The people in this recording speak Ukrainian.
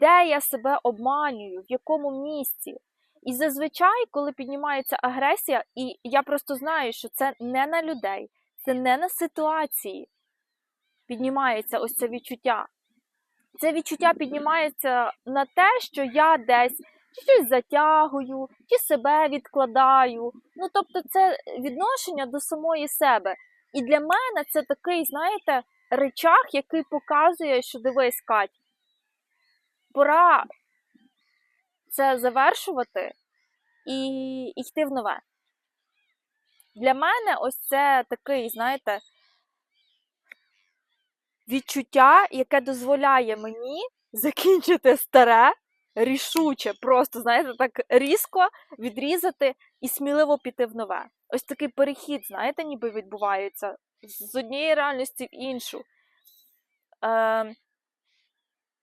де я себе обманюю, в якому місці. І зазвичай, коли піднімається агресія, і я просто знаю, що це не на людей, це не на ситуації. Піднімається ось це відчуття. Це відчуття піднімається на те, що я десь щось затягую, чи себе відкладаю. Ну, тобто, це відношення до самої себе. І для мене це такий, знаєте, речах, який показує, що дивись, Кать, пора це завершувати і йти в нове. Для мене ось це такий, знаєте, відчуття, яке дозволяє мені закінчити старе, рішуче, просто, знаєте, так різко відрізати і сміливо піти в нове. Ось такий перехід, знаєте, ніби відбувається з однієї реальності в іншу. Е,